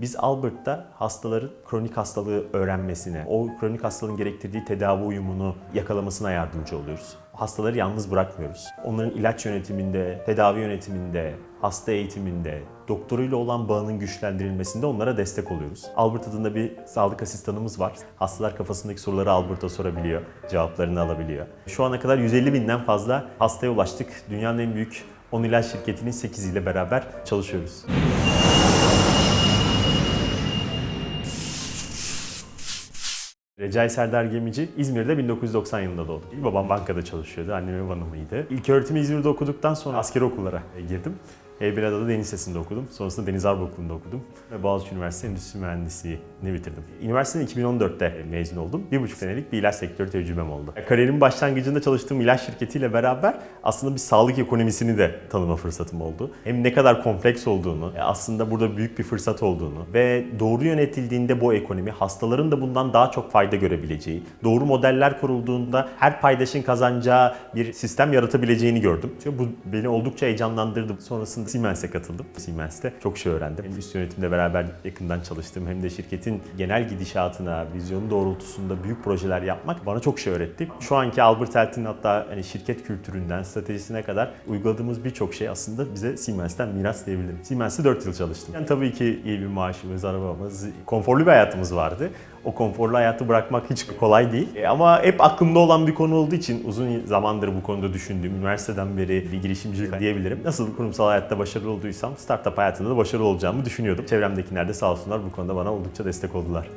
Biz Albert'ta hastaların kronik hastalığı öğrenmesine, o kronik hastalığın gerektirdiği tedavi uyumunu yakalamasına yardımcı oluyoruz. Hastaları yalnız bırakmıyoruz. Onların ilaç yönetiminde, tedavi yönetiminde, hasta eğitiminde, doktoruyla olan bağının güçlendirilmesinde onlara destek oluyoruz. Albert adında bir sağlık asistanımız var. Hastalar kafasındaki soruları Albert'a sorabiliyor, cevaplarını alabiliyor. Şu ana kadar 150 binden fazla hastaya ulaştık. Dünyanın en büyük 10 ilaç şirketinin 8 ile beraber çalışıyoruz. Recai Serdar Gemici İzmir'de 1990 yılında doğdu. Babam bankada çalışıyordu, annem ev hanımıydı. İlk öğretimi İzmir'de okuduktan sonra askeri okullara girdim. Heybeliada'da Deniz Lisesi'nde okudum. Sonrasında Deniz Harp Okulu'nda okudum. Ve Boğaziçi Üniversitesi Endüstri Mühendisliğini bitirdim. Üniversiteden 2014'te mezun oldum. Bir buçuk senelik bir ilaç sektörü tecrübem oldu. Kariyerimin başlangıcında çalıştığım ilaç şirketiyle beraber aslında bir sağlık ekonomisini de tanıma fırsatım oldu. Hem ne kadar kompleks olduğunu, aslında burada büyük bir fırsat olduğunu ve doğru yönetildiğinde bu ekonomi hastaların da bundan daha çok fayda görebileceği, doğru modeller kurulduğunda her paydaşın kazanacağı bir sistem yaratabileceğini gördüm. Bu beni oldukça heyecanlandırdı. Sonrasında Siemens'e katıldım. Siemens'te çok şey öğrendim. Hem üst yönetimde beraber yakından çalıştım hem de şirketin genel gidişatına, vizyonu doğrultusunda büyük projeler yapmak bana çok şey öğretti. Şu anki Albert Health'in hatta hani şirket kültüründen stratejisine kadar uyguladığımız birçok şey aslında bize Siemens'ten miras diyebilirim. Siemens'te 4 yıl çalıştım. Yani tabii ki iyi bir maaşımız, arabamız, konforlu bir hayatımız vardı. O konforlu hayatı bırakmak hiç kolay değil. E, ama hep aklımda olan bir konu olduğu için uzun zamandır bu konuda düşündüğüm, üniversiteden beri bir girişimcilik diyebilirim. Nasıl kurumsal hayatta başarılı olduysam startup hayatında da başarılı olacağımı düşünüyordum. Çevremdekiler de sağ olsunlar bu konuda bana oldukça destek oldular.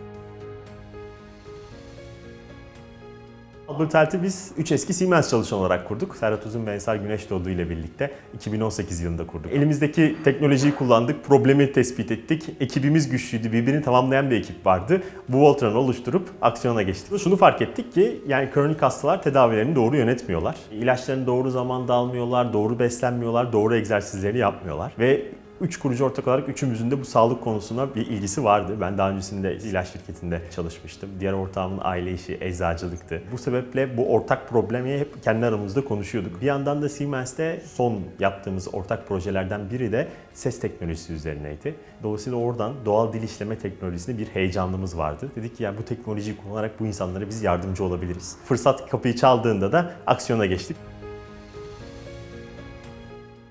Health'i biz 3 eski Siemens çalışan olarak kurduk. Serhat Uzun ve Ensar Güneşdoğdu ile birlikte 2018 yılında kurduk. Elimizdeki teknolojiyi kullandık, problemi tespit ettik. Ekibimiz güçlüydü, birbirini tamamlayan bir ekip vardı. Bu Voltron'u oluşturup aksiyona geçtik. Şunu fark ettik ki yani kronik hastalar tedavilerini doğru yönetmiyorlar. İlaçlarını doğru zamanda almıyorlar, doğru beslenmiyorlar, doğru egzersizleri yapmıyorlar. Ve Üç kurucu ortak olarak üçümüzün de bu sağlık konusuna bir ilgisi vardı. Ben daha öncesinde ilaç şirketinde çalışmıştım. Diğer ortağımın aile işi eczacılıktı. Bu sebeple bu ortak problemi hep kendi aramızda konuşuyorduk. Bir yandan da Siemens'te son yaptığımız ortak projelerden biri de ses teknolojisi üzerineydi. Dolayısıyla oradan doğal dil işleme teknolojisinde bir heyecanımız vardı. Dedik ki yani bu teknolojiyi kullanarak bu insanlara biz yardımcı olabiliriz. Fırsat kapıyı çaldığında da aksiyona geçtik.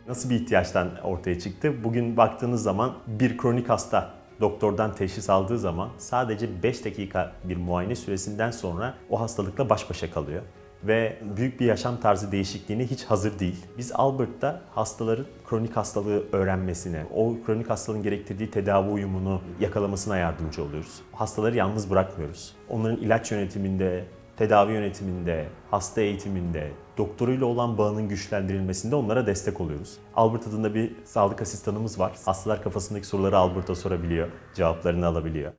Nasıl bir ihtiyaçtan ortaya çıktı? Bugün baktığınız zaman bir kronik hasta doktordan teşhis aldığı zaman sadece 5 dakika bir muayene süresinden sonra o hastalıkla baş başa kalıyor ve büyük bir yaşam tarzı değişikliğine hiç hazır değil. Biz Albert'ta hastaların kronik hastalığı öğrenmesine, o kronik hastalığın gerektirdiği tedavi uyumunu yakalamasına yardımcı oluyoruz. Hastaları yalnız bırakmıyoruz. Onların ilaç yönetiminde, tedavi yönetiminde, hasta eğitiminde, doktoruyla olan bağının güçlendirilmesinde onlara destek oluyoruz. Albert adında bir sağlık asistanımız var. Hastalar kafasındaki soruları Albert'a sorabiliyor, cevaplarını alabiliyor.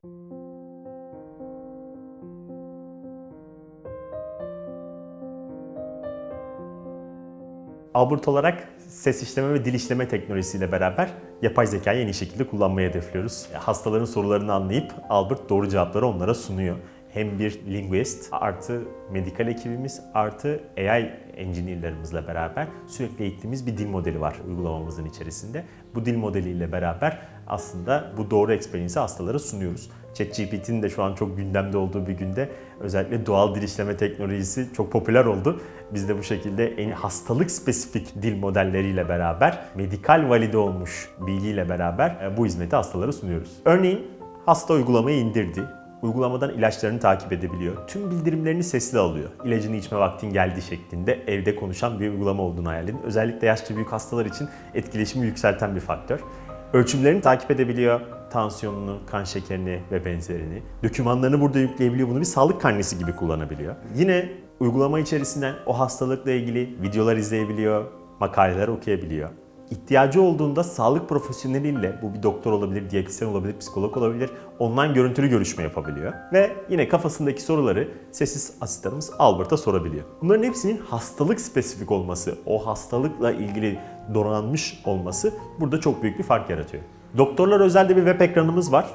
Albert olarak ses işleme ve dil işleme teknolojisiyle beraber yapay zekayı en iyi şekilde kullanmayı hedefliyoruz. Hastaların sorularını anlayıp Albert doğru cevapları onlara sunuyor hem bir linguist artı medikal ekibimiz artı AI engineer'lerimizle beraber sürekli eğittiğimiz bir dil modeli var uygulamamızın içerisinde. Bu dil modeliyle beraber aslında bu doğru experience'i hastalara sunuyoruz. ChatGPT'nin de şu an çok gündemde olduğu bir günde özellikle doğal dil işleme teknolojisi çok popüler oldu. Biz de bu şekilde en hastalık spesifik dil modelleriyle beraber medikal valide olmuş bilgiyle beraber bu hizmeti hastalara sunuyoruz. Örneğin hasta uygulamayı indirdi Uygulamadan ilaçlarını takip edebiliyor. Tüm bildirimlerini sesli alıyor. İlacını içme vaktin geldi şeklinde evde konuşan bir uygulama olduğunu hayal edin. Özellikle yaşlı büyük hastalar için etkileşimi yükselten bir faktör. Ölçümlerini takip edebiliyor. Tansiyonunu, kan şekerini ve benzerini. Dokümanlarını burada yükleyebiliyor. Bunu bir sağlık karnesi gibi kullanabiliyor. Yine uygulama içerisinden o hastalıkla ilgili videolar izleyebiliyor, makaleler okuyabiliyor ihtiyacı olduğunda sağlık profesyoneliyle, bu bir doktor olabilir, diyetisyen olabilir, psikolog olabilir, online görüntülü görüşme yapabiliyor. Ve yine kafasındaki soruları sessiz asistanımız Albert'a sorabiliyor. Bunların hepsinin hastalık spesifik olması, o hastalıkla ilgili donanmış olması burada çok büyük bir fark yaratıyor. Doktorlar özelde bir web ekranımız var.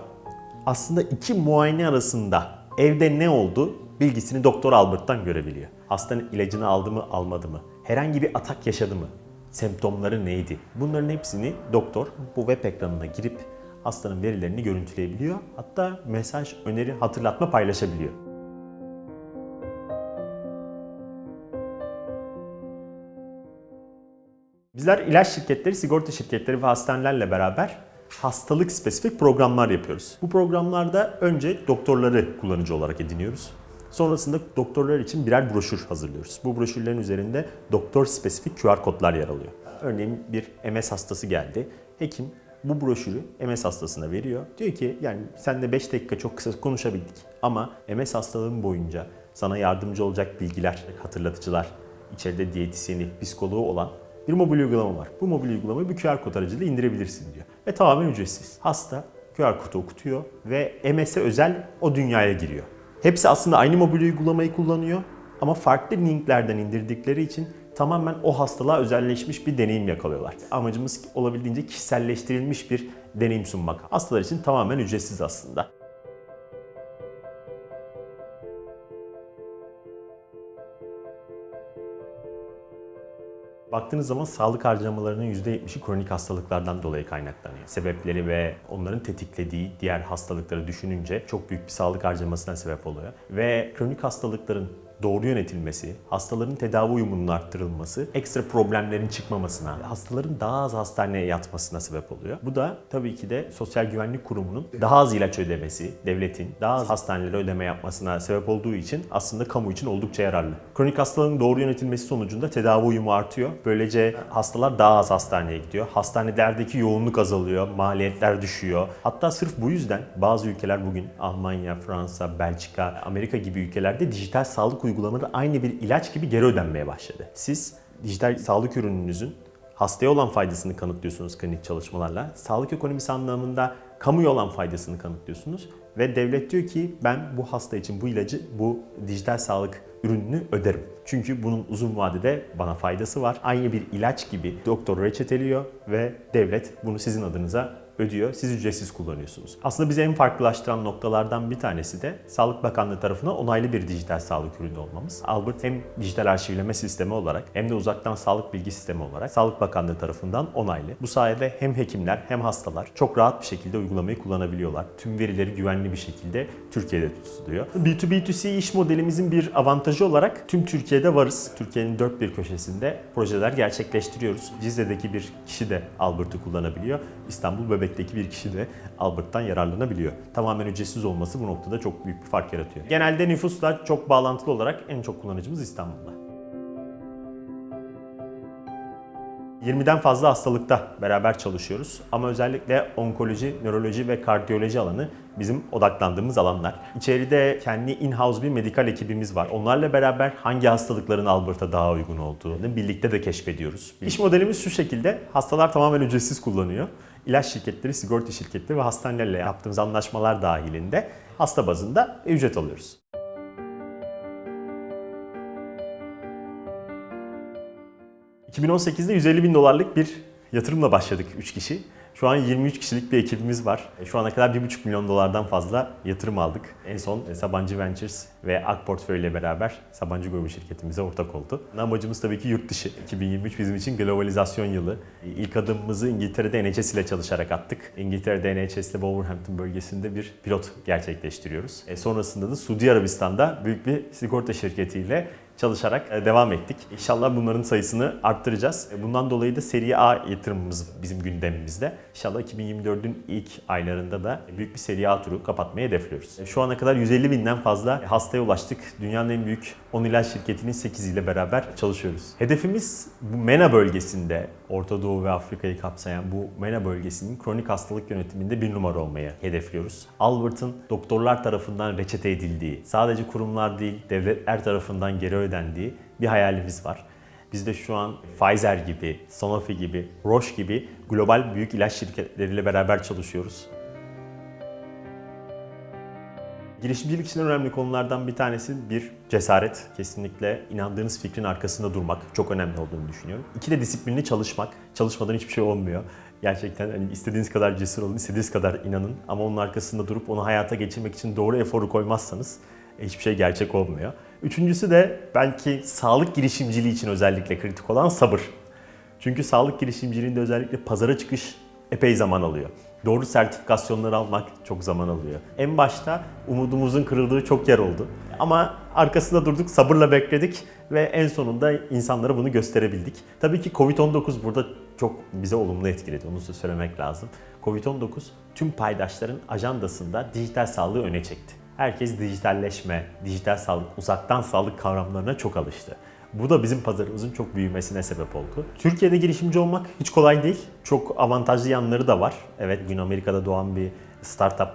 Aslında iki muayene arasında evde ne oldu bilgisini Doktor Albert'tan görebiliyor. Hastanın ilacını aldı mı almadı mı? Herhangi bir atak yaşadı mı? Semptomları neydi? Bunların hepsini doktor bu web ekranına girip hastanın verilerini görüntüleyebiliyor. Hatta mesaj, öneri, hatırlatma paylaşabiliyor. Bizler ilaç şirketleri, sigorta şirketleri ve hastanelerle beraber hastalık spesifik programlar yapıyoruz. Bu programlarda önce doktorları kullanıcı olarak ediniyoruz. Sonrasında doktorlar için birer broşür hazırlıyoruz. Bu broşürlerin üzerinde doktor spesifik QR kodlar yer alıyor. Örneğin bir MS hastası geldi. Hekim bu broşürü MS hastasına veriyor. Diyor ki yani sen de 5 dakika çok kısa konuşabildik ama MS hastalığın boyunca sana yardımcı olacak bilgiler, hatırlatıcılar, içeride diyetisyeni, psikoloğu olan bir mobil uygulama var. Bu mobil uygulamayı bir QR kod aracılığıyla indirebilirsin diyor. Ve tamamen ücretsiz. Hasta QR kodu okutuyor ve MS'e özel o dünyaya giriyor. Hepsi aslında aynı mobil uygulamayı kullanıyor ama farklı linklerden indirdikleri için tamamen o hastalığa özelleşmiş bir deneyim yakalıyorlar. Amacımız olabildiğince kişiselleştirilmiş bir deneyim sunmak. Hastalar için tamamen ücretsiz aslında. Baktığınız zaman sağlık harcamalarının %70'i kronik hastalıklardan dolayı kaynaklanıyor. Sebepleri ve onların tetiklediği diğer hastalıkları düşününce çok büyük bir sağlık harcamasına sebep oluyor. Ve kronik hastalıkların doğru yönetilmesi, hastaların tedavi uyumunun arttırılması, ekstra problemlerin çıkmamasına, hastaların daha az hastaneye yatmasına sebep oluyor. Bu da tabii ki de Sosyal Güvenlik Kurumu'nun daha az ilaç ödemesi, devletin daha az hastanelere ödeme yapmasına sebep olduğu için aslında kamu için oldukça yararlı. Kronik hastalığın doğru yönetilmesi sonucunda tedavi uyumu artıyor. Böylece hastalar daha az hastaneye gidiyor. Hastanelerdeki yoğunluk azalıyor, maliyetler düşüyor. Hatta sırf bu yüzden bazı ülkeler bugün Almanya, Fransa, Belçika, Amerika gibi ülkelerde dijital sağlık uygulamaları aynı bir ilaç gibi geri ödenmeye başladı. Siz dijital sağlık ürününüzün hastaya olan faydasını kanıtlıyorsunuz klinik çalışmalarla. Sağlık ekonomisi anlamında kamuya olan faydasını kanıtlıyorsunuz. Ve devlet diyor ki ben bu hasta için bu ilacı, bu dijital sağlık ürününü öderim. Çünkü bunun uzun vadede bana faydası var. Aynı bir ilaç gibi doktor reçeteliyor ve devlet bunu sizin adınıza ödüyor. Siz ücretsiz kullanıyorsunuz. Aslında bizi en farklılaştıran noktalardan bir tanesi de Sağlık Bakanlığı tarafından onaylı bir dijital sağlık ürünü olmamız. Albert hem dijital arşivleme sistemi olarak hem de uzaktan sağlık bilgi sistemi olarak Sağlık Bakanlığı tarafından onaylı. Bu sayede hem hekimler hem hastalar çok rahat bir şekilde uygulamayı kullanabiliyorlar. Tüm verileri güvenli bir şekilde Türkiye'de tutuluyor. B2B2C iş modelimizin bir avantajı olarak tüm Türkiye'de varız. Türkiye'nin dört bir köşesinde projeler gerçekleştiriyoruz. Cizre'deki bir kişi de Albert'ı kullanabiliyor. İstanbul Bebek'teki bir kişi de Albert'tan yararlanabiliyor. Tamamen ücretsiz olması bu noktada çok büyük bir fark yaratıyor. Genelde nüfusla çok bağlantılı olarak en çok kullanıcımız İstanbul'da. 20'den fazla hastalıkta beraber çalışıyoruz. Ama özellikle onkoloji, nöroloji ve kardiyoloji alanı bizim odaklandığımız alanlar. İçeride kendi in-house bir medikal ekibimiz var. Onlarla beraber hangi hastalıkların Albert'a daha uygun olduğunu birlikte de keşfediyoruz. İş modelimiz şu şekilde. Hastalar tamamen ücretsiz kullanıyor. İlaç şirketleri, sigorta şirketleri ve hastanelerle yaptığımız anlaşmalar dahilinde hasta bazında ücret alıyoruz. ...2018'de 150 bin dolarlık bir yatırımla başladık 3 kişi. Şu an 23 kişilik bir ekibimiz var. Şu ana kadar 1,5 milyon dolardan fazla yatırım aldık. En son Sabancı Ventures ve Ak Portföy ile beraber Sabancı Grubu şirketimize ortak oldu. Amacımız tabii ki yurt dışı. 2023 bizim için globalizasyon yılı. İlk adımımızı İngiltere'de NHS ile çalışarak attık. İngiltere'de NHS ile Wolverhampton bölgesinde bir pilot gerçekleştiriyoruz. E sonrasında da Suudi Arabistan'da büyük bir sigorta şirketiyle çalışarak e, devam ettik. İnşallah bunların sayısını arttıracağız. E, Bundan dolayı da seri A yatırımımız bizim gündemimizde. İnşallah 2024'ün ilk aylarında da büyük bir seri A turu kapatmayı hedefliyoruz. E, Şu ana kadar 150 binden fazla hastaya ulaştık. Dünyanın en büyük 10 ilaç şirketinin 8 ile beraber çalışıyoruz. Hedefimiz bu MENA bölgesinde Orta Doğu ve Afrika'yı kapsayan bu MENA bölgesinin kronik hastalık yönetiminde bir numara olmayı hedefliyoruz. Albert'ın doktorlar tarafından reçete edildiği, sadece kurumlar değil devletler tarafından geri ödendiği bir hayalimiz var. Biz de şu an Pfizer gibi, Sanofi gibi, Roche gibi global büyük ilaç şirketleriyle beraber çalışıyoruz. Girişimcilik için önemli konulardan bir tanesi bir cesaret. Kesinlikle inandığınız fikrin arkasında durmak çok önemli olduğunu düşünüyorum. İki de disiplinli çalışmak. Çalışmadan hiçbir şey olmuyor. Gerçekten hani istediğiniz kadar cesur olun, istediğiniz kadar inanın. Ama onun arkasında durup onu hayata geçirmek için doğru eforu koymazsanız e, hiçbir şey gerçek olmuyor. Üçüncüsü de belki sağlık girişimciliği için özellikle kritik olan sabır. Çünkü sağlık girişimciliğinde özellikle pazara çıkış epey zaman alıyor. Doğru sertifikasyonları almak çok zaman alıyor. En başta umudumuzun kırıldığı çok yer oldu. Ama arkasında durduk, sabırla bekledik ve en sonunda insanlara bunu gösterebildik. Tabii ki Covid-19 burada çok bize olumlu etkiledi, onu söylemek lazım. Covid-19 tüm paydaşların ajandasında dijital sağlığı öne çekti. Herkes dijitalleşme, dijital sağlık, uzaktan sağlık kavramlarına çok alıştı. Bu da bizim pazarımızın çok büyümesine sebep oldu. Türkiye'de girişimci olmak hiç kolay değil. Çok avantajlı yanları da var. Evet, Gün Amerika'da doğan bir startup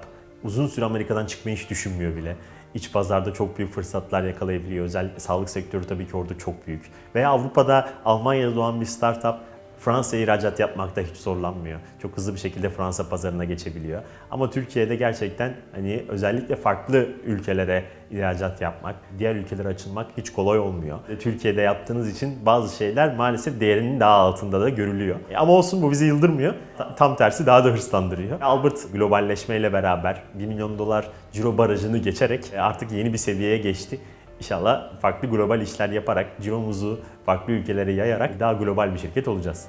uzun süre Amerika'dan çıkmayı hiç düşünmüyor bile. İç pazarda çok büyük fırsatlar yakalayabiliyor. Özel sağlık sektörü tabii ki orada çok büyük. Veya Avrupa'da Almanya'da doğan bir startup Fransa'ya ihracat yapmakta hiç zorlanmıyor. Çok hızlı bir şekilde Fransa pazarına geçebiliyor. Ama Türkiye'de gerçekten hani özellikle farklı ülkelere ihracat yapmak, diğer ülkelere açılmak hiç kolay olmuyor. Türkiye'de yaptığınız için bazı şeyler maalesef değerinin daha altında da görülüyor. E Ama olsun bu bizi yıldırmıyor. Ta- Tam tersi daha da hırslandırıyor. Albert globalleşmeyle beraber 1 milyon dolar ciro barajını geçerek e, artık yeni bir seviyeye geçti. İnşallah farklı global işler yaparak ciromuzu farklı ülkelere yayarak daha global bir şirket olacağız.